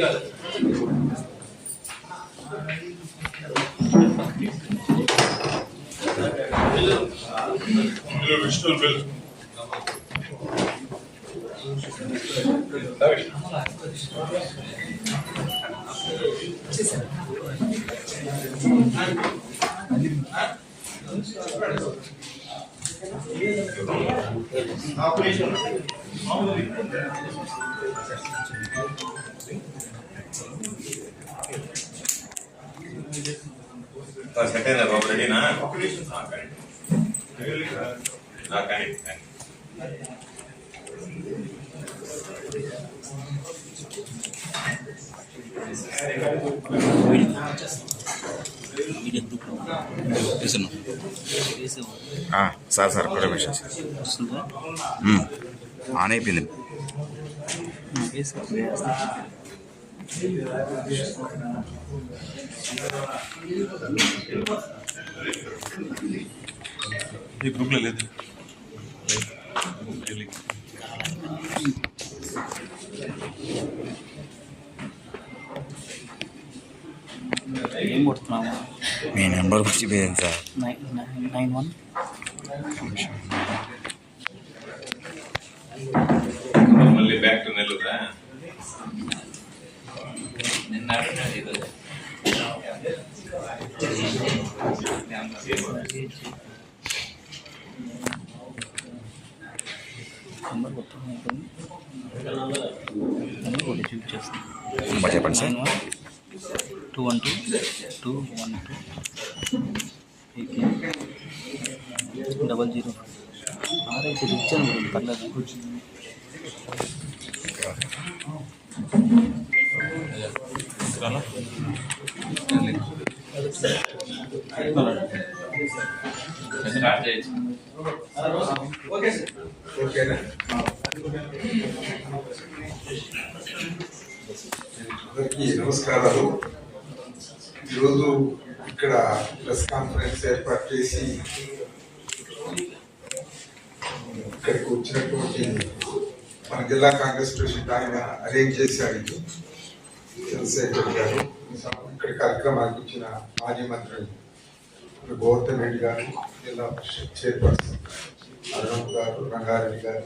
gel. Dövüş, dövüş. Tabii. Operation. Sir sir కూడా విషయం sir. On అయిపోయింది. ఈ గ్రూప్ లేదు. ఏం కొడుతున్నాము మీ నెంబర్ మర్చిపోయాను సార్? Nine one. వచ్చింది నమస్కారాలు. ఈరోజు ఇక్కడ ప్రెస్ కాన్ఫరెన్స్ ఏర్పాటు చేసి ఇక్కడికి వచ్చినటువంటి మన జిల్లా కాంగ్రెస్ ప్రెసిడెంట్ ఆయన అరేంజ్ చేశారు ఇది. చంద్రశేఖర్ గారు. ఇక్కడ కార్యక్రమానికి వచ్చిన మాజీ మంత్రి గౌతమ్ రెడ్డి గారు జిల్లా పరిషత్ చైర్పర్సన్ అరుణ్ గారు రంగారెడ్డి గారు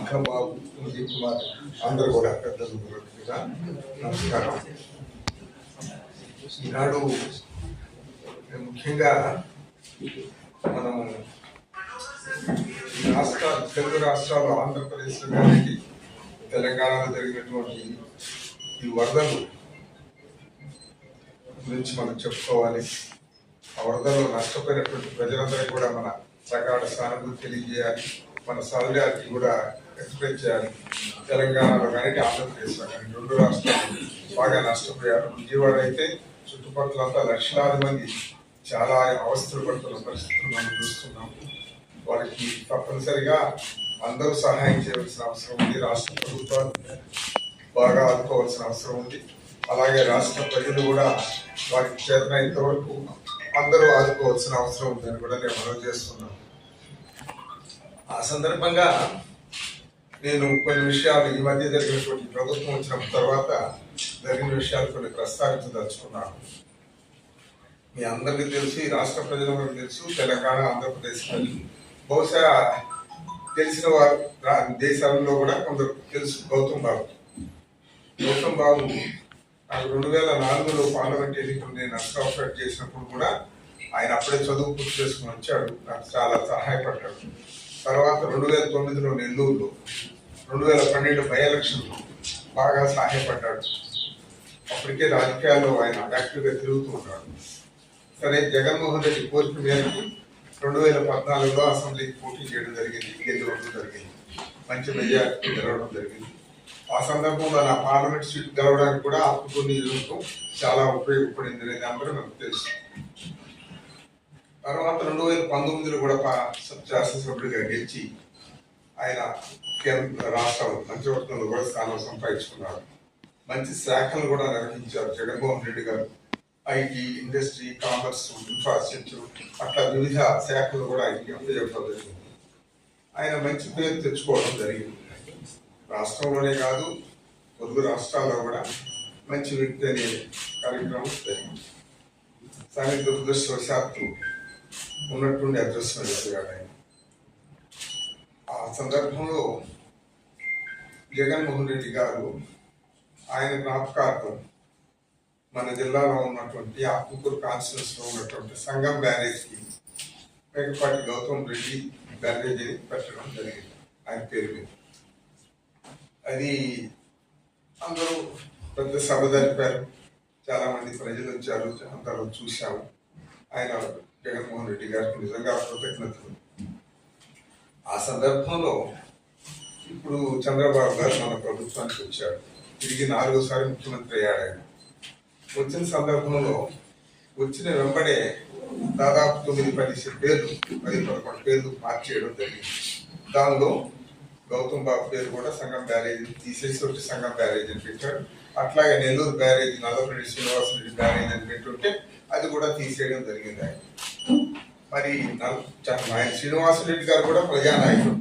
ఇంకా బాబు ఉదయ్ కుమార్ అందరూ కూడా పెద్దలు నమస్కారం. ఈనాడు ముఖ్యంగా మనం రాష్ట్ర రాష్ట్రాలు తెలుగు రాష్ట్రాలు ఆంధ్రప్రదేశ్లో కానీ తెలంగాణలో జరిగినటువంటి ఈ వరదలు గురించి మనం చెప్పుకోవాలి. ఆ వరదలు నష్టపోయినటువంటి ప్రజలందరికీ కూడా మన ప్రగాఢ సానుభూతి తెలియజేయాలి. మన సాలిడారిటీ కూడా ఎక్స్ప్రెస్ చేయాలి. తెలంగాణలో కానీ ఆంధ్రప్రదేశ్లో కానీ రెండు రాష్ట్రాలు బాగా నష్టపోయారు. విజయవాడ అయితే చుట్టుపక్కల లక్షలాది మంది చాలా అవస్థలు పడుతున్న పరిస్థితులు మనం చూస్తున్నాము. వారికి తప్పనిసరిగా అందరూ సహాయం చేయవలసిన అవసరం ఉంది. రాష్ట్ర ప్రభుత్వాలు బాగా ఆదుకోవాల్సిన అవసరం ఉంది. అలాగే రాష్ట్ర ప్రజలు కూడా వారికి చేతనైనంత వరకు అందరూ ఆదుకోవాల్సిన అవసరం ఉందని కూడా నేను మనం చేస్తున్నాను. ఆ సందర్భంగా నేను కొన్ని విషయాలు ఈ మధ్య జరిగినటువంటి ప్రభుత్వం వచ్చిన తర్వాత జరిగిన విషయాలు కొన్ని ప్రస్తావించదలుచుకున్నాను. మీ అందరికీ తెలుసు ఈ రాష్ట్ర ప్రజలందరికీ తెలుసు తెలంగాణ ఆంధ్రప్రదేశ్ ప్రజలు బహుశా తెలిసిన వారు రా- కూడా కొందరు తెలుసు. గౌతమ్ బాబు. గౌతమ్ బాబు నాకు రెండు వేల నాలుగులో పార్లమెంట్ ఎన్నికలు నేను అస్ట్రాఫెట్ చేసినప్పుడు కూడా ఆయన అప్పుడే చదువు పూర్తి చేసుకుని వచ్చాడు. నాకు చాలా సహాయపడ్డాడు. తర్వాత రెండు వేల తొమ్మిదిలో నెల్లూరులో రెండు వేల పన్నెండు బై ఎలక్షన్లో బాగా సహాయపడ్డాడు. అప్పటికే రాజకీయాల్లో ఆయన యాక్టివ్గా తిరుగుతూ ఉన్నాడు. సరే జగన్మోహన్ రెడ్డి కోరిక మేరకు రెండు వేల పద్నాలుగులో అసెంబ్లీకి పోటీ చేయడం జరిగింది. గెలవడం జరిగింది. మంచి మెజార్టీ గెలవడం జరిగింది. ఆ సందర్భంలో నా పార్లమెంట్ సీట్ గెలవడానికి కూడా ఆత్మకూరు నియోజకవర్గం చాలా ఉపయోగపడింది అనేది అందరూ నాకు తెలుసు. తర్వాత రెండు వేల పంతొమ్మిదిలో కూడా పా- శాసనసభ్యుడిగా గెలిచి ఆయన కేంద్ర రాష్ట్ర మంత్రివర్గంలో కూడా స్థానం సంపాదించుకున్నారు మంచి శాఖలు కూడా నిర్వహించారు జగన్మోహన్ రెడ్డి గారు. ఐటీ ఇండస్ట్రీ కామర్స్ ఇన్ఫ్రాస్ట్రక్చర్ అట్లా వివిధ శాఖలు కూడా ఆయనకి జరిగింది. ఆయన మంచి పేరు తెచ్చుకోవడం జరిగింది. రాష్ట్రంలోనే కాదు పొరుగు రాష్ట్రాల్లో కూడా మంచి వ్యక్తి అనే కార్యక్రమం జరిగింది. కానీ దురదృష్టవశాత్తు ఉన్నటువంటి అదృష్టం ఎదుగాడు ఆయన ఆ సందర్భంలో జగన్మోహన్ రెడ్డి గారు ఆయన జ్ఞాపకార్థం మన జిల్లాలో ఉన్నటువంటి ఆత్మకూరు కాన్స్టిట్యూన్స్లో ఉన్నటువంటి సంఘం బ్యారేజ్కి మేకపాటి గౌతమ్ రెడ్డి బ్యారేజ్ పెట్టడం జరిగింది. ఆయన పేరు మీద. అది అందరూ పెద్ద సభ జరిపారు. చాలా మంది ప్రజలు వచ్చారు అందరూ చూశాము ఆయన జగన్మోహన్ రెడ్డి గారికి నిజంగా కృతజ్ఞతలు. ఆ సందర్భంలో ఇప్పుడు చంద్రబాబు గారు మన ప్రభుత్వానికి వచ్చాడు తిరిగి నాలుగోసారి ముఖ్యమంత్రి అయ్యాడు ఆయన. వచ్చిన సందర్భంలో వచ్చిన వెంబడే దాదాపు తొమ్మిది పది పేర్లు పది పదకొండు పేర్లు మార్చేయడం జరిగింది. దానిలో గౌతమ్ బాబు పేరు కూడా సంఘం బ్యారేజ్ తీసేసి వచ్చి సంఘం బ్యారేజ్ అని పెట్టాడు అట్లాగే నెల్లూరు బ్యారేజ్ నల్లపరెడ్డి శ్రీనివాసరెడ్డి బ్యారేజ్ అని పెట్టుంటే అది కూడా తీసేయడం జరిగింది ఆయన. మరి నల్- ఆయన శ్రీనివాసరెడ్డి గారు కూడా ప్రజానాయకుడు.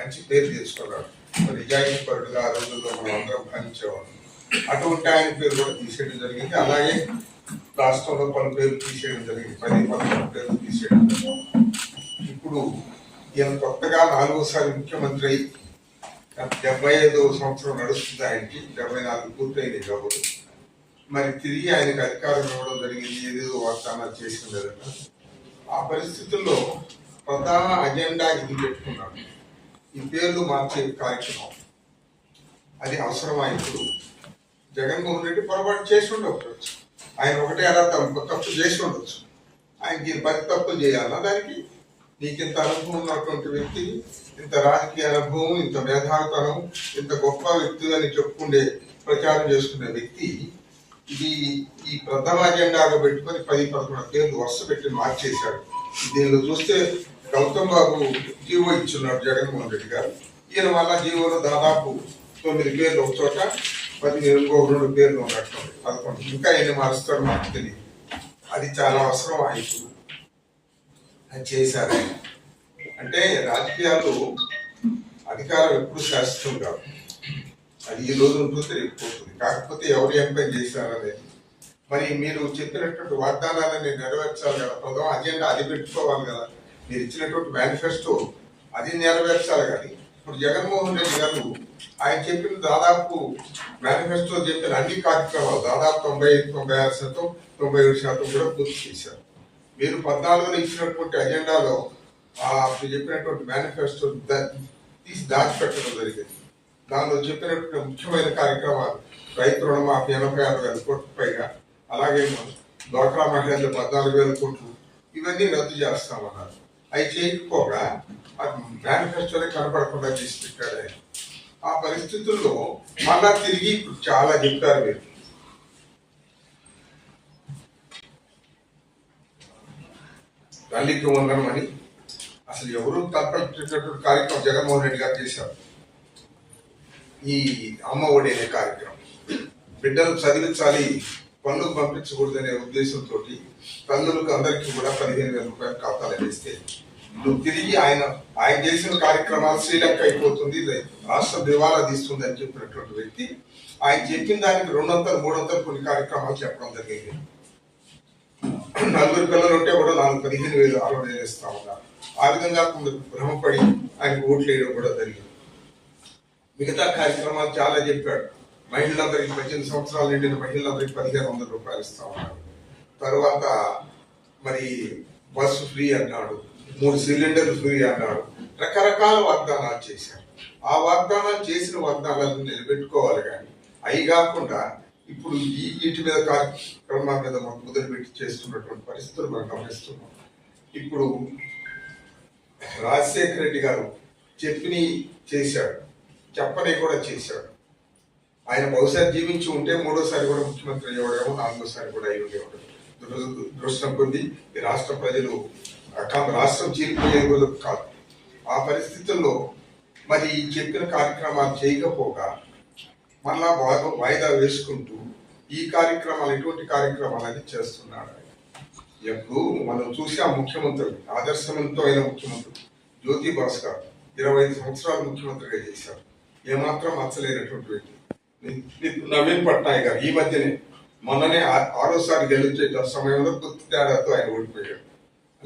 మంచి పేరు తెచ్చుకున్నాడు. నిజాయితీ పరుడుగా ఆ రోజుల్లో మనం అందరం భావించేవాళ్ళం అటువంటి ఆయన పేరు కూడా తీసేయడం జరిగింది. అలాగే రాష్ట్రంలో పలు పేర్లు తీసేయడం జరిగింది. పది పదకొండు పేర్లు తీసేయడం జరిగింది. ఇప్పుడు ఈయన కొత్తగా నాలుగోసారి ముఖ్యమంత్రి అయి డెబ్బై ఐదో సంవత్సరం నడుస్తుంది ఆయనకి. డెబ్బై నాలుగు పూర్తయింది కాబట్టి. మరి తిరిగి ఆయనకి అధికారం ఇవ్వడం జరిగింది. ఏదేదో వాగ్దానాలు చేసిన లేదన్నా ఆ పరిస్థితుల్లో ప్రధాన అజెండా ఇది పెట్టుకున్నాడు. ఈ పేర్లు మార్చే కార్యక్రమం. అది అవసరమా ఇప్పుడు? జగన్మోహన్ రెడ్డి పొరపాటు చేసి ఉండవచ్చు ఆయన ఒకటే అలా తప్పు తప్పు చేసి ఉండొచ్చు. ఆయనకి ఈ పది తప్పులు చేయాలా? దానికి నీకు ఇంత అనుభవం ఉన్నటువంటి వ్యక్తి ఇంత రాజకీయ అనుభవం ఇంత మేధావితనం ఇంత గొప్ప వ్యక్తి అని చెప్పుకుండే ప్రచారం చేసుకునే వ్యక్తి ఇది ఈ ప్రథమ అజెండాగా పెట్టుకొని పది పదకొండు పేర్లు వరుస పెట్టి మార్చేశాడు. దీనిలో చూస్తే గౌతమ్ బాబు జీవో ఇచ్చున్నాడు జగన్మోహన్ రెడ్డి గారు. ఈయన వల్ల జీవోలో దాదాపు తొమ్మిది పేర్లు ఒక చోట పదిహేను ఇంకో రెండు పేర్లు ఉండటం పదకొండు. ఇంకా ఎన్ని మారుస్తారో మాకు తెలియదు. అది చాలా అవసరం ఆయనకు అది చేశారు. అంటే రాజకీయాలు అధికారం ఎప్పుడు శాశ్వతం కాదు అది ఈ రోజు ఉంటుందో తెలియకపోతుంది. కాకపోతే ఎవరు ఎంపై చేశారు చేశారనేది మరి మీరు చెప్పినటువంటి వాగ్దానాలని నెరవేర్చాలి కదా. ప్రథమ అజెండా అది పెట్టుకోవాలి కదా. మీరు ఇచ్చినటువంటి మేనిఫెస్టో అది నెరవేర్చాలి కానీ ఇప్పుడు జగన్మోహన్ రెడ్డి గారు ఆయన చెప్పిన దాదాపు మేనిఫెస్టో చెప్పిన అన్ని కార్యక్రమాలు దాదాపు తొంభై తొంభై ఆరు శాతం తొంభై ఏడు శాతం కూడా పూర్తి చేశారు. మీరు పద్నాలుగులో ఇచ్చినటువంటి అజెండాలో ఆ అప్పుడు చెప్పినటువంటి మేనిఫెస్టో తీసి దాచిపెట్టడం జరిగింది. దానిలో చెప్పినటువంటి ముఖ్యమైన కార్యక్రమాలు రైతు రుణమాఫీ ఎనభై ఆరు వేల కోట్ల పైగా అలాగే డ్వాక్రా మహిళలు పద్నాలుగు వేల కోట్లు ఇవన్నీ రద్దు చేస్తామన్నారు. అవి చేయకపోగా మేనిఫెస్టోనే కనపడకుండా చేసి పెట్టాడు ఆయన ఆ పరిస్థితుల్లో మళ్ళా తిరిగి ఇప్పుడు చాలా చెప్పారు మీరు. తల్లికి వందనం అని అసలు ఎవరు తప్పట్టినటువంటి కార్యక్రమం జగన్మోహన్ రెడ్డి గారు చేశారు. ఈ అమ్మ ఒడి అనే కార్యక్రమం. బిడ్డలు చదివించాలి పనులకు పంపించకూడదనే ఉద్దేశంతో తల్లులకు అందరికీ కూడా పదిహేను వేల రూపాయలు ఖాతాలు వేస్తే నువ్వు తిరిగి ఆయన ఆయన చేసిన కార్యక్రమాలు శ్రీలంక అయిపోతుంది రాష్ట్ర దివాలా తీస్తుంది అని చెప్పినటువంటి వ్యక్తి ఆయన చెప్పిన దానికి రెండొంతలు మూడొంతలు కొన్ని కార్యక్రమాలు చెప్పడం జరిగింది. నలుగురు పిల్లలు ఉంటే కూడా నాలుగు పదిహేను వేలు అరవై వేలు ఇస్తా ఉన్నారు. ఆ విధంగా కొందరు భ్రమపడి ఆయన ఓట్లు వేయడం కూడా జరిగింది. మిగతా కార్యక్రమాలు చాలా చెప్పాడు. మహిళలందరికీ పద్దెనిమిది సంవత్సరాలు నిండిన మహిళలందరికీ పదిహేను వందల రూపాయలు ఇస్తా ఉన్నారు. తర్వాత మరి బస్సు ఫ్రీ అన్నాడు మూడు సిలిండర్లు ఫ్రీ అన్నాడు. రకరకాల వాగ్దానాలు చేశారు. ఆ వాగ్దానాలు చేసిన వాగ్దానాలను నిలబెట్టుకోవాలి కానీ అవి కాకుండా ఇప్పుడు ఈ వీటి మీద కార్యక్రమాల మీద మనం మొదలుపెట్టి చేస్తున్నటువంటి పరిస్థితులు మనం గమనిస్తున్నాం. ఇప్పుడు రాజశేఖర రెడ్డి గారు చెప్పిని చేశాడు చెప్పని కూడా చేశాడు. ఆయన బహుశా జీవించి ఉంటే మూడోసారి కూడా ముఖ్యమంత్రి అయ్యేవాడేమో నాలుగోసారి కూడా అయ్యి ఉండేవాడు. దురదృష్టం పొంది రాష్ట్ర ప్రజలు రాష్ట్రం చీలిపోయేది కూడా కాదు. ఆ పరిస్థితుల్లో మరి ఈ చెప్పిన కార్యక్రమాలు చేయకపోగా మళ్ళా వాయిదా వేసుకుంటూ ఈ కార్యక్రమాలు ఎటువంటి కార్యక్రమాలని చేస్తున్నాడు ఎప్పుడు మనం చూసాం ముఖ్యమంత్రి అయిన ముఖ్యమంత్రి జ్యోతి భాస్కర్ ఇరవై ఐదు సంవత్సరాలు ముఖ్యమంత్రిగా చేశారు. ఏమాత్రం మచ్చలేనటువంటి వ్యక్తి. నవీన్ పట్నాయక్ గారు ఈ మధ్యనే మొన్ననే ఆ- ఆరోసారి గెలిచే సమయంలో కొత్త తేడాతో ఆయన ఓడిపోయాడు.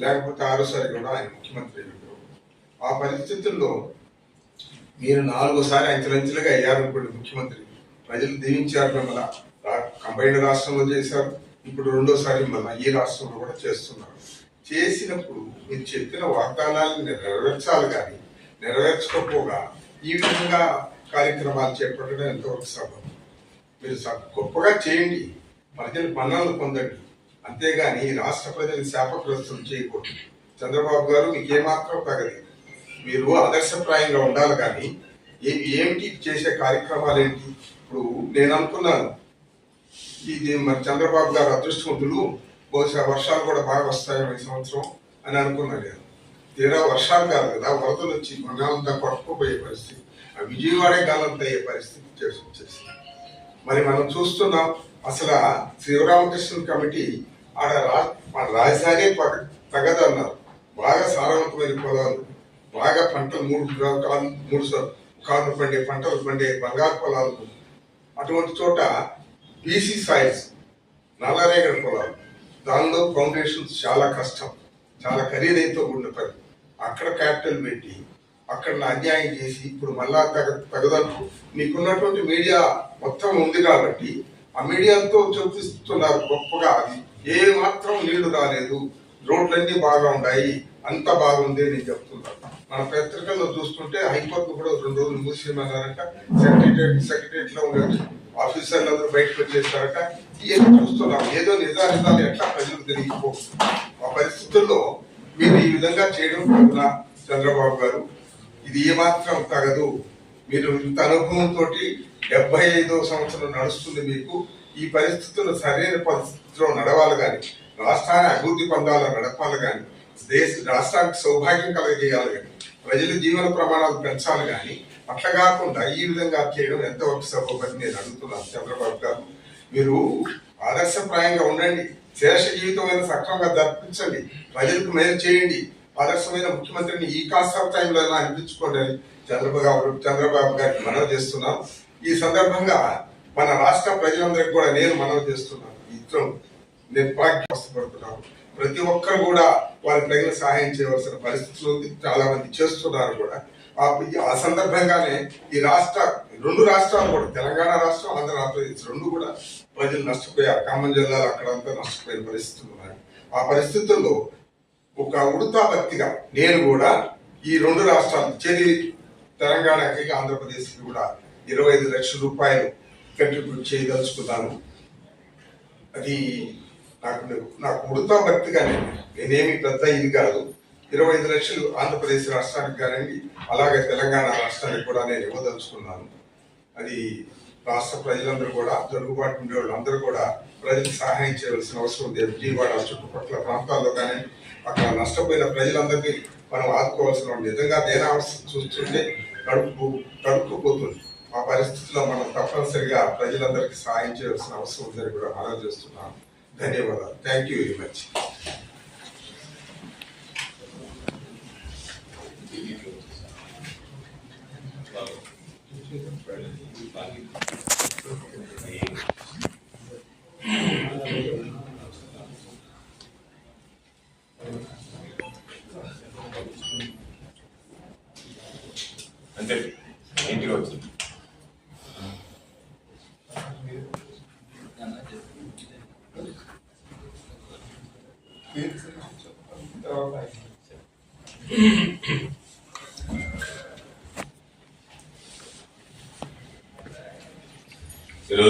లేకపోతే ఆరోసారి కూడా ఆయన ముఖ్యమంత్రి అయ్యాడు ఆ పరిస్థితుల్లో మీరు నాలుగోసారి అంచెలంచెలుగా అయ్యారు ముఖ్యమంత్రి. ప్రజలు దీవించారు మిమ్మల్ని. కంబైన్ కంబైన్డ్ రాష్ట్రంలో చేశారు. ఇప్పుడు రెండోసారి మళ్ళీ ఈ రాష్ట్రంలో కూడా చేస్తున్నారు. చేసినప్పుడు మీరు చెప్పిన వాగ్దానాలను నెరవేర్చాలి కానీ నెరవేర్చకపోగా ఈ విధంగా కార్యక్రమాలు చేపట్టడం ఎంతవరకు సభం మీరు స- గొప్పగా చేయండి. ప్రజలు పన్నాలు పొందండి. అంతేగాని రాష్ట్ర ప్రజలు శాపగ్రస్తులు చేయకూడదు. చంద్రబాబు గారు మీకు ఏమాత్రం తగలేదు మీరు ఆదర్శప్రాయంగా ఉండాలి కానీ ఏ- ఏమిటి చేసే కార్యక్రమాలు ఏంటి ఇప్పుడు నేను అనుకున్నాను. ఇది మరి చంద్రబాబు గారు అదృష్టవంతులు బహుశా వర్షాలు కూడా బాగా వస్తాయి ఈ సంవత్సరం అని అనుకున్నాను నేను. తీరా వర్షాలు కాదు కదా వరదలు వచ్చి మనంతా కొట్టుకుపోయే పరిస్థితి ఆ విజయవాడే కాలంతో అయ్యే పరిస్థితి చేసి వచ్చేసింది మరి మనం చూస్తున్నాం అసలు శ్రీరామకృష్ణ శివరామకృష్ణ కమిటీ ఆడ రా- మన రాజధాని పగ- తగదన్నారు. బాగా సారవంతమైన పొలాలు బాగా పంటలు మూడు కాలు మూడు స- కాళ్ళు పండే పంటలు పండే బంగారు పొలాలు. అటువంటి చోట బీసీ సాయిల్స్ నల్లరేగడి పొలాలు. దానిలో ఫౌండేషన్స్ చాలా కష్టం. చాలా ఖరీదైతో కూడిన పని. అక్కడ క్యాపిటల్ పెట్టి అక్కడ అన్యాయం చేసి ఇప్పుడు మళ్ళా తగ తగదంటూ నీకున్నటువంటి మీడియా మొత్తం ఉంది కాబట్టి ఆ మీడియాతో చూపిస్తున్నారు గొప్పగా. అది ఏ మాత్రం నీళ్ళు రాలేదు. రోడ్లన్నీ బాగా ఉన్నాయి. అంత బాగుంది నేను చెప్తున్నారు. మన పత్రికల్లో చూస్తుంటే హైకోర్టు కూడా రెండు రోజులు మూసేయమన్నారంట సెక్రటరీ సెక్రటరియట్లో ఉండే ఆఫీసర్లు అందరూ బయటకు వచ్చేసారట. ఇవన్నీ చూస్తున్నాం. ఏదో నిజానిజాలు ఎట్లా ప్రజలు తెలియకపో ఆ పరిస్థితుల్లో మీరు ఈ విధంగా చేయడం వలన చంద్రబాబు గారు? ఇది ఏమాత్రం తగదు. మీరు ఇంత అనుభవంతో డెబ్బై ఐదో సంవత్సరం నడుస్తుంది మీకు. ఈ పరిస్థితులు సరైన పరిస్థితిలో నడవాలి కానీ రాష్ట్రాన్ని అభివృద్ధి పొందాలి నడపాలి కానీ దేశ రాష్ట్రానికి సౌభాగ్యం కలగజేయాలి కానీ ప్రజల జీవన ప్రమాణాలు పెంచాలి కానీ అట్లా కాకుండా ఈ విధంగా చేయడం ఎంతవరకు సభపతి నేను అడుగుతున్నాను చంద్రబాబు గారు. మీరు ఆదర్శప్రాయంగా ఉండండి. శేష జీవితమైన సక్రమంగా జరిపించండి ప్రజలకు మేలు చేయండి. ఆదర్శమైన ముఖ్యమంత్రిని ఈ కాస్త టైంలో అనిపించుకోండి అని చంద్రబాబు చంద్రబాబు గారికి మనవి చేస్తున్నాం. ఈ సందర్భంగా మన రాష్ట్ర ప్రజలందరికీ కూడా నేను మనవి చేస్తున్నాను. ఇద్దరం నిర్భాగ్యపడుతున్నాను ప్రతి ఒక్కరు కూడా వారి తగిన సహాయం చేయవలసిన పరిస్థితులు చాలా మంది చేస్తున్నారు కూడా. ఆ సందర్భంగానే ఈ రాష్ట్ర రెండు రాష్ట్రాలు కూడా తెలంగాణ రాష్ట్రం ఆంధ్ర ఆంధ్రప్రదేశ్ రెండు కూడా ప్రజలు నష్టపోయారు. ఖమ్మం జిల్లాలో అక్కడంతా నష్టపోయిన పరిస్థితులు ఉన్నాయి. ఆ పరిస్థితుల్లో ఒక ఉడతాభక్తిగా నేను కూడా ఈ రెండు రాష్ట్రాలు చెరి తెలంగాణకి ఆంధ్రప్రదేశ్కి కూడా ఇరవై ఐదు లక్షల రూపాయలు కంట్రిబ్యూట్ చేయదలుచుకున్నాను. అది నాకు నాకు ఉడతా భక్తిగానే నేనేమి పెద్ద ఇది కాదు. ఇరవై ఐదు లక్షలు ఆంధ్రప్రదేశ్ రాష్ట్రానికి కానివ్వండి అలాగే తెలంగాణ రాష్ట్రానికి కూడా నేను ఇవ్వదలుచుకున్నాను. అది రాష్ట్ర ప్రజలందరూ కూడా జరుగుబాటు ఉండే వాళ్ళందరూ కూడా ప్రజలకు సహాయం చేయవలసిన అవసరం ఉంది. విజయవాడ చుట్టుపక్కల ప్రాంతాల్లో కానీ అక్కడ నష్టపోయిన ప్రజలందరికీ మనం ఆదుకోవాల్సిన నిజంగా దేనావస్థ చూస్తుంటే కడుపు కడుపుకుపోతుంది ఆ పరిస్థితిలో మనం తప్పనిసరిగా ప్రజలందరికీ సహాయం చేయాల్సిన అవసరం ఉందని కూడా మనం చేస్తున్నాం ధన్యవాదాలు. థ్యాంక్ యూ వెరీ మచ్ అంతే ఇంటికి వచ్చి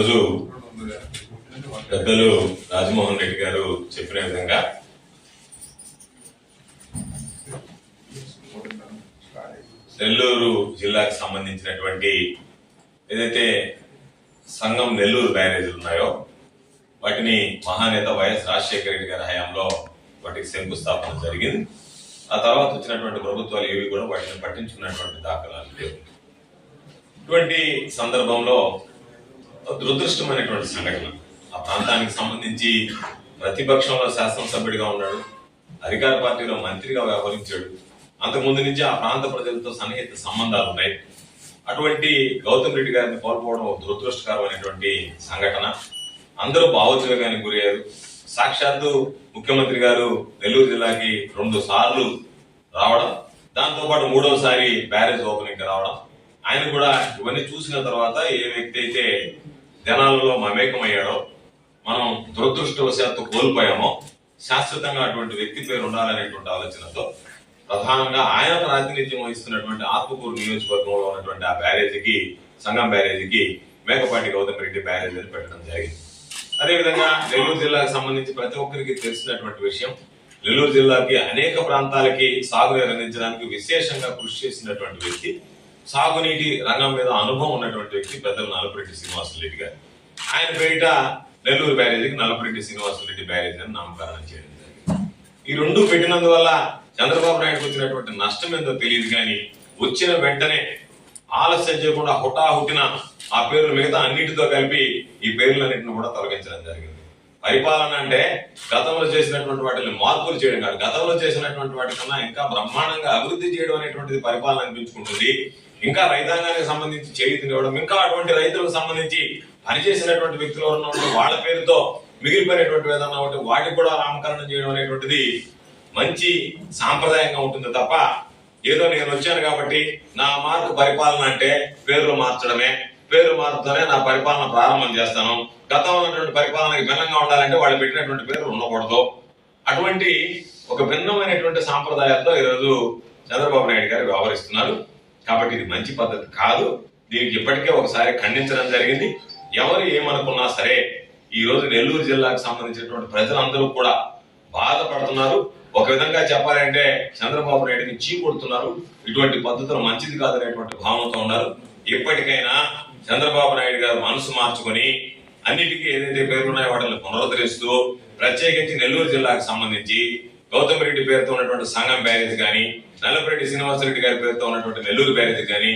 ఈరోజు పెద్దలు రాజమోహన్ రెడ్డి గారు చెప్పిన విధంగా నెల్లూరు జిల్లాకు సంబంధించినటువంటి ఏదైతే సంఘం నెల్లూరు బ్యారేజీలు ఉన్నాయో వాటిని మహానేత వైఎస్ రాజశేఖర రెడ్డి గారి హయాంలో వాటికి శంకుస్థాపన జరిగింది. ఆ తర్వాత వచ్చినటువంటి ప్రభుత్వాలు ఏవి కూడా వాటిని పట్టించుకున్నటువంటి దాఖలాలు లేవు. ఇటువంటి సందర్భంలో దురదృష్టమైనటువంటి సంఘటన. ఆ ప్రాంతానికి సంబంధించి ప్రతిపక్షంలో శాసనసభ్యుడిగా ఉన్నాడు. అధికార పార్టీలో మంత్రిగా వ్యవహరించాడు. అంతకుముందు నుంచి ఆ ప్రాంత ప్రజలతో సన్నిహిత సంబంధాలు ఉన్నాయి అటువంటి గౌతమ్ రెడ్డి గారిని కోల్పోవడం ఒక దురదృష్టకరమైనటువంటి సంఘటన. అందరూ భావోద్వేగానికి గురయ్యారు. సాక్షాత్తు ముఖ్యమంత్రి గారు నెల్లూరు జిల్లాకి రెండు సార్లు రావడం దాంతో పాటు మూడవసారి బ్యారేజ్ ఓపెనింగ్ రావడం. ఆయన కూడా ఇవన్నీ చూసిన తర్వాత ఏ వ్యక్తి అయితే జనాలలో మమేకమయ్యాడో మనం దురదృష్టవశాత్తు కోల్పోయామో శాశ్వతంగా అటువంటి వ్యక్తి పేరు ఉండాలనేటువంటి ఆలోచనతో ప్రధానంగా ఆయన ప్రాతినిధ్యం వహిస్తున్నటువంటి ఆత్మకూరు నియోజకవర్గంలో ఉన్నటువంటి ఆ బ్యారేజీకి సంగం బ్యారేజీకి మేకపాటి గౌతమ్ రెడ్డి బ్యారేజ్ అని పెట్టడం జరిగింది. అదేవిధంగా నెల్లూరు జిల్లాకు సంబంధించి ప్రతి ఒక్కరికి తెలిసినటువంటి విషయం నెల్లూరు జిల్లాకి అనేక ప్రాంతాలకి సాగునీరు అందించడానికి విశేషంగా కృషి చేసినటువంటి వ్యక్తి సాగునీటి రంగం మీద అనుభవం ఉన్నటువంటి వ్యక్తి పెద్దలు నల్లపరెడ్డి శ్రీనివాసరెడ్డి గారు. ఆయన పేరిట నెల్లూరు బ్యారేజీకి నల్లపరెడ్డి శ్రీనివాసరెడ్డి బ్యారేజ్ అని నామకరణం చేయడం జరిగింది. ఈ రెండు పెట్టినందువల్ల చంద్రబాబు నాయుడుకు వచ్చినటువంటి నష్టం ఏందో తెలియదు కానీ వచ్చిన వెంటనే ఆలస్యం చేయకుండా హుటాహుటిన ఆ పేర్లు మిగతా అన్నిటితో కలిపి ఈ పేర్లన్నింటిని కూడా తొలగించడం జరిగింది. పరిపాలన అంటే గతంలో చేసినటువంటి వాటిని మార్పులు చేయడం కాదు. గతంలో చేసినటువంటి వాటి కన్నా ఇంకా బ్రహ్మాండంగా అభివృద్ధి చేయడం అనేటువంటిది పరిపాలన అనిపించుకుంటుంది. ఇంకా రైతాంగానికి సంబంధించి చేయుతినివ్వడం ఇంకా అటువంటి రైతులకు సంబంధించి పనిచేసినటువంటి వ్యక్తులు ఎవరన్నా వాళ్ళ పేరుతో మిగిలిపోయినటువంటి ఏదన్నా ఉంటే వాటికి కూడా నామకరణం చేయడం అనేటువంటిది మంచి సాంప్రదాయంగా ఉంటుంది తప్ప ఏదో నేను వచ్చాను కాబట్టి నా మార్పు పరిపాలన అంటే పేర్లు మార్చడమే. పేరు మారుతూనే నా పరిపాలన ప్రారంభం చేస్తాను. గతంలో ఉన్నటువంటి పరిపాలనకి భిన్నంగా ఉండాలంటే వాళ్ళు పెట్టినటువంటి పేర్లు ఉండకూడదు. అటువంటి ఒక భిన్నమైనటువంటి సాంప్రదాయాలతో ఈరోజు చంద్రబాబు నాయుడు గారు వ్యవహరిస్తున్నారు. కాబట్టి ఇది మంచి పద్ధతి కాదు. దీనికి ఇప్పటికే ఒకసారి ఖండించడం జరిగింది. ఎవరు ఏమనుకున్నా సరే ఈ రోజు నెల్లూరు జిల్లాకు సంబంధించినటువంటి ప్రజలందరూ కూడా బాధపడుతున్నారు. ఒక విధంగా చెప్పాలంటే చంద్రబాబు నాయుడుని చీకొడుతున్నారు. ఇటువంటి పద్ధతులు మంచిది కాదనేటువంటి భావనతో ఉన్నారు. ఇప్పటికైనా చంద్రబాబు నాయుడు గారు మనసు మార్చుకొని అన్నిటికీ ఏదైతే పేర్లున్నాయో వాటిని పునరుద్ధరిస్తూ ప్రత్యేకించి నెల్లూరు జిల్లాకు సంబంధించి గౌతమ్ రెడ్డి పేరుతో ఉన్నటువంటి సంగం బ్యారేజ్ కానీ నల్లపరెడ్డి శ్రీనివాసరెడ్డి గారి పేరుతో ఉన్నటువంటి నెల్లూరు బ్యారేజ్ కానీ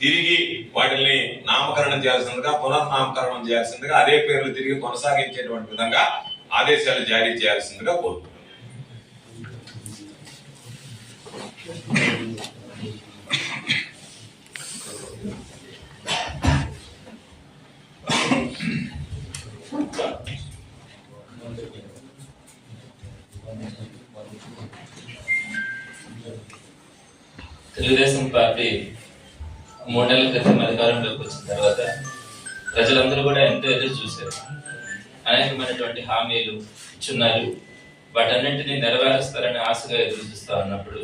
తిరిగి వాటిని నామకరణం చేయాల్సిందిగా పునర్నామకరణం చేయాల్సిందిగా అదే పేర్లు తిరిగి కొనసాగించేటువంటి విధంగా ఆదేశాలు జారీ చేయాల్సిందిగా కోరుతున్నాను తెలుగుదేశం పార్టీ మూడేళ్ళ క్రితం అధికారంలోకి వచ్చిన తర్వాత ప్రజలందరూ కూడా ఎంతో ఎదురు చూశారు. అనేకమైనటువంటి హామీలు ఇచ్చున్నారు వాటన్నింటినీ నెరవేరుస్తారని ఆశగా ఎదురు చూస్తా ఉన్నప్పుడు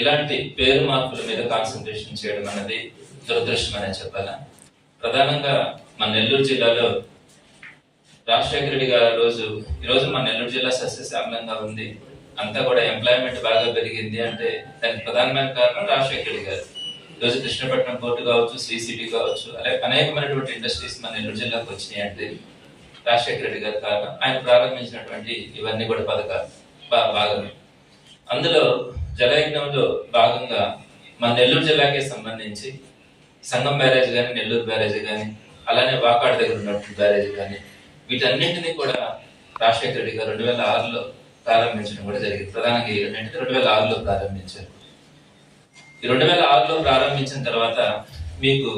ఇలాంటి పేరు మార్పుల మీద కాన్సన్ట్రేషన్ చేయడం అన్నది దురదృష్టమనే చెప్పాలా? ప్రధానంగా మన నెల్లూరు జిల్లాలో రాజశేఖర రెడ్డి గారు రోజు ఈరోజు మన నెల్లూరు జిల్లా సస్యశ్యామలంగా ఉంది. అంతా కూడా ఎంప్లాయ్మెంట్ బాగా పెరిగింది అంటే దానికి ప్రధానమైన కారణం రాజశేఖర్ రెడ్డి గారు. ఈరోజు రోజు కృష్ణపట్నం పోర్టు కావచ్చు సిసిటీ కావచ్చు అలాగే అనేకమైనటువంటి ఇండస్ట్రీస్ మన నెల్లూరు జిల్లాకు వచ్చినాయి అంటే రాజశేఖర రెడ్డి గారి కారణం. ఆయన ప్రారంభించినటువంటి ఇవన్నీ కూడా పథకాలు భాగమే. అందులో జలయజ్ఞంలో భాగంగా మన నెల్లూరు జిల్లాకే సంబంధించి సంగం బ్యారేజ్ కానీ నెల్లూరు బ్యారేజ్ కానీ అలానే వాకాడు దగ్గర ఉన్నటువంటి బ్యారేజ్ కానీ వీటన్నింటినీ కూడా రాజశేఖర రెడ్డి గారు రెండు వేల ఆరులో ప్రారంభించడం కూడా జరిగింది. ప్రధానంగా ఏంటంటే రెండు వేల ఆరులో ప్రారంభించారు. ఈ రెండు వేల ఆరులో ప్రారంభించిన తర్వాత మీకు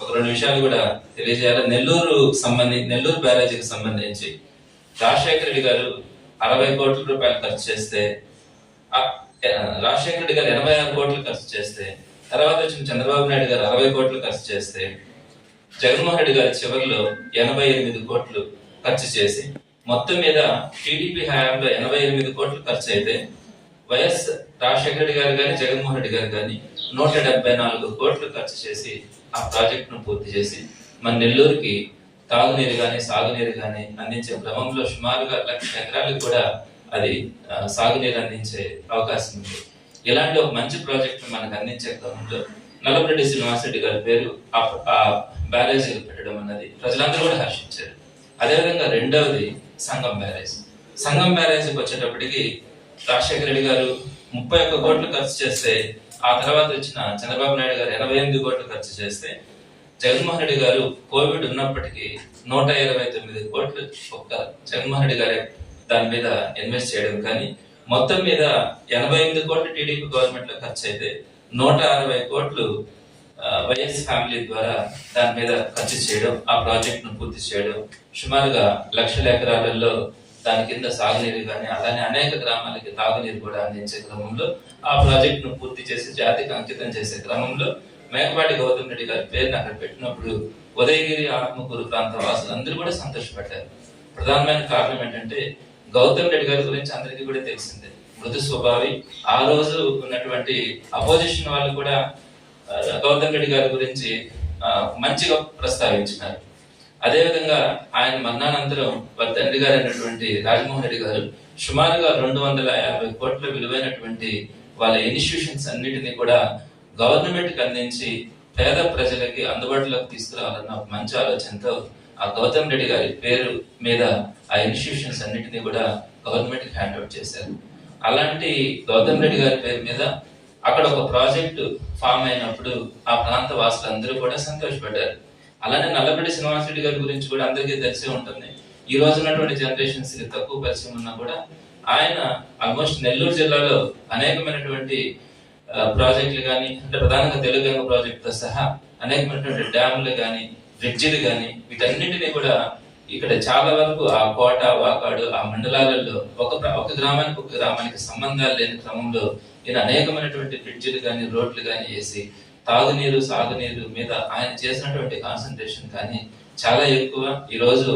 ఒక రెండు విషయాలు కూడా తెలియజేయాలి. నెల్లూరు సంబంధించి నెల్లూరు బ్యారేజీకి సంబంధించి రాజశేఖర రెడ్డి గారు అరవై కోట్ల రూపాయలు ఖర్చు చేస్తే రాజశేఖర రెడ్డి గారు ఎనభై ఆరు కోట్లు ఖర్చు చేస్తే తర్వాత వచ్చిన చంద్రబాబు నాయుడు గారు అరవై కోట్లు ఖర్చు చేస్తే జగన్మోహన్ రెడ్డి గారి చివరిలో ఎనభై ఎనిమిది కోట్లు ఖర్చు చేసి మొత్తం మీద టీడీపీ హయాంలో ఎనభై ఎనిమిది కోట్లు ఖర్చు అయితే వైఎస్ రాజశేఖర రెడ్డి గారు కానీ జగన్మోహన్ రెడ్డి గారు కానీ నూట డెబ్బై నాలుగు కోట్లు ఖర్చు చేసి ఆ ప్రాజెక్టును పూర్తి చేసి మన నెల్లూరుకి తాగునీరు కానీ సాగునీరు కానీ అందించే క్రమంలో సుమారుగా లక్ష ఎకరాలకు కూడా అది సాగునీరు అందించే అవకాశం ఉంది. ఇలాంటి ఒక మంచి ప్రాజెక్టును మనకు అందించే క్రమంలో నల్లపరెడ్డి శ్రీనివాసరెడ్డి గారి పేరు ఆ- బ్యారేజీలు పెట్టడం అన్నది ప్రజలందరూ కూడా హర్షించారు. అదేవిధంగా రెండవది సంగం బ్యారేజ్ సంగం బ్యారేజ్కి వచ్చేటప్పటికి రాజశేఖర రెడ్డి గారు ముప్పై ఒక్క కోట్లు ఖర్చు చేస్తే ఆ తర్వాత వచ్చిన చంద్రబాబు నాయుడు గారు ఎనభై ఎనిమిది కోట్లు ఖర్చు చేస్తే జగన్మోహన్ రెడ్డి గారు కోవిడ్ ఉన్నప్పటికీ నూట ఇరవై తొమ్మిది కోట్లు ఒక్క జగన్మోహన్ రెడ్డి గారే దాని మీద ఇన్వెస్ట్ చేయడం. కానీ మొత్తం మీద ఎనభై ఎనిమిది కోట్లు టీడీపీ గవర్నమెంట్లో ఖర్చు అయితే నూట అరవై కోట్లు వైఎస్ ఫ్యామిలీ ద్వారా దాని మీద ఖర్చు చేయడం ఆ ప్రాజెక్ట్ను పూర్తి చేయడం సుమారుగా లక్షల ఎకరాలలో దాని కింద సాగునీరు కానీ అలానే అనేక గ్రామాలకి తాగునీరు కూడా అందించే క్రమంలో ఆ ప్రాజెక్ట్ను పూర్తి చేసి జాతికి అంకితం చేసే క్రమంలో మేకపాటి గౌతమ్ రెడ్డి గారి పేరుని అక్కడ పెట్టినప్పుడు ఉదయగిరి ఆత్మకూరు ప్రాంత వాసులు అందరూ కూడా సంతోషపడ్డారు. ప్రధానమైన కారణం ఏంటంటే గౌతమ్ రెడ్డి గారి గురించి అందరికీ కూడా తెలిసిందే. మృదు స్వభావి ఆ రోజు ఉన్నటువంటి అపోజిషన్ వాళ్ళు కూడా గౌతమ్ రెడ్డి గారి గురించి మంచిగా ప్రస్తావించినారు. అదేవిధంగా ఆయన మరణానంతరం వారి తండ్రి గారు అయినటువంటి రాజమోహన్ రెడ్డి గారు సుమారుగా రెండు వందల యాభై కోట్ల విలువైనటువంటి వాళ్ళ ఇన్స్టిట్యూషన్స్ అన్నిటినీ కూడా గవర్నమెంట్కి అందించి పేద ప్రజలకి అందుబాటులోకి తీసుకురావాలన్న ఒక మంచి ఆలోచనతో ఆ గౌతమ్ రెడ్డి గారి పేరు మీద ఆ ఇన్స్టిట్యూషన్స్ అన్నిటినీ కూడా గవర్నమెంట్కి హ్యాండ్ అవుట్ చేశారు. అలాంటి గౌతమ్ రెడ్డి గారి పేరు మీద అక్కడ ఒక ప్రాజెక్టు ఫామ్ అయినప్పుడు ఆ ప్రాంత వాసులు అందరూ కూడా సంతోషపడ్డారు. అలానే నల్లబెడ్డి శ్రీనివాస రెడ్డి గారి గురించి కూడా అందరికీ తెలిసే ఉంటుంది. ఈ రోజు ఉన్నటువంటి జనరేషన్స్కి తక్కువ పరిచయం ఉన్నా కూడా ఆయన ఆల్మోస్ట్ నెల్లూరు జిల్లాలో అనేకమైనటువంటి ప్రాజెక్టులు కానీ అంటే ప్రధానంగా తెలుగు గంగ ప్రాజెక్టుతో సహా అనేకమైనటువంటి డ్యాములు కానీ బ్రిడ్జిలు కానీ వీటన్నిటిని కూడా ఇక్కడ చాలా వరకు ఆ కోట వాకాడు ఆ మండలాలలో ఒక ఒక గ్రామానికి ఒక గ్రామానికి సంబంధాలు లేని క్రమంలో ఈయన అనేకమైనటువంటి బ్రిడ్జిలు కానీ రోడ్లు కానీ వేసి తాగునీరు సాగునీరు మీద ఆయన చేసినటువంటి కాన్సన్ట్రేషన్ కానీ చాలా ఎక్కువ. ఈ రోజు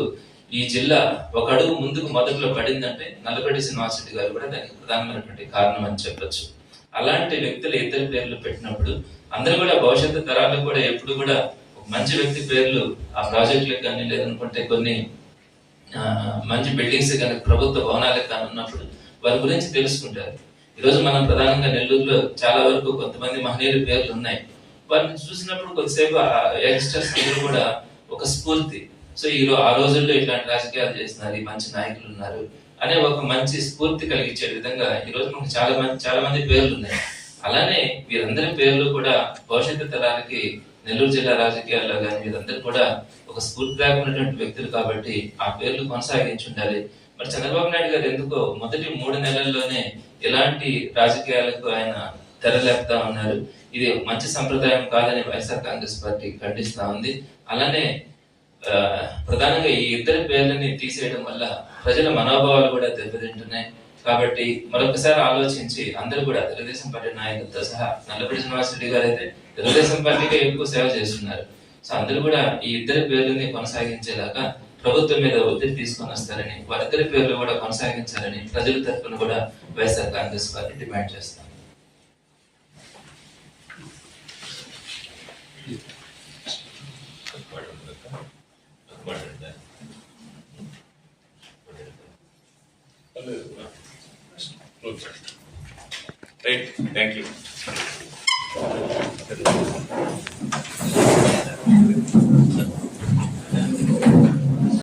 ఈ జిల్లా ఒక అడుగు ముందుకు మొదట్లో పడిందంటే నల్లపల్లి శ్రీనివాసరెడ్డి గారు కూడా దానికి ప్రధానమైనటువంటి కారణం అని చెప్పొచ్చు. అలాంటి వ్యక్తులు ఇద్దరు పేర్లు పెట్టినప్పుడు అందరూ కూడా భవిష్యత్తు తరాలకు కూడా ఎప్పుడు కూడా మంచి వ్యక్తి పేర్లు ఆ ప్రాజెక్టులకు కానీ లేదనుకుంటే కొన్ని మంచి బిల్డింగ్స్ కానీ ప్రభుత్వ భవనాలకు కానీ ఉన్నప్పుడు వారి గురించి తెలుసుకుంటారు. ఈరోజు మనం ప్రధానంగా నెల్లూరులో చాలా వరకు కొంతమంది మహనీయుల పేర్లు ఉన్నాయి. వారిని చూసినప్పుడు కొద్దిసేపు ఆ యంగ్స్టర్స్ అందరూ కూడా ఒక స్ఫూర్తి. సో ఈ ఆ రోజుల్లో ఇట్లాంటి రాజకీయాలు చేస్తున్నారు మంచి నాయకులు ఉన్నారు అనే ఒక మంచి స్ఫూర్తి కలిగించే విధంగా ఈ రోజు మనకు చాలా మంది చాలా మంది పేర్లు ఉన్నాయి. అలానే వీరందరి పేర్లు కూడా భవిష్యత్తు తరాలకి నెల్లూరు జిల్లా రాజకీయాల్లో కానీ వీరందరూ కూడా ఒక స్ఫూర్తిదాయకమైనటువంటి వ్యక్తులు కాబట్టి ఆ పేర్లు కొనసాగించి ఉండాలి. మరి చంద్రబాబు నాయుడు గారు ఎందుకో మొదటి మూడు నెలల్లోనే ఎలాంటి రాజకీయాలకు ఆయన తెరలేపుతా ఉన్నారు? ఇది మంచి సంప్రదాయం కాదని వైఎస్ఆర్ కాంగ్రెస్ పార్టీ ఖండిస్తా ఉంది. అలానే ప్రధానంగా ఈ ఇద్దరి పేర్లని తీసేయడం వల్ల ప్రజల మనోభావాలు కూడా దెబ్బతింటున్నాయి. కాబట్టి మరొకసారి ఆలోచించి అందరూ కూడా తెలుగుదేశం పార్టీ నాయకులతో సహా నల్లపల్లి శ్రీనివాసరెడ్డి గారు అయితే తెలుగుదేశం పార్టీకి ఎక్కువ సేవ చేస్తున్నారు. సో అందరూ కూడా ఈ ఇద్దరి పేర్లని కొనసాగించేలాగా ప్రభుత్వం మీద ఒత్తిడి తీసుకొని వస్తారని వారిద్దరి పేర్లు కూడా కొనసాగించాలని ప్రజల తరఫున కూడా వైఎస్ఆర్ కాంగ్రెస్ పార్టీ డిమాండ్ చేస్తాం రైట్ థ్యాంక్ యూ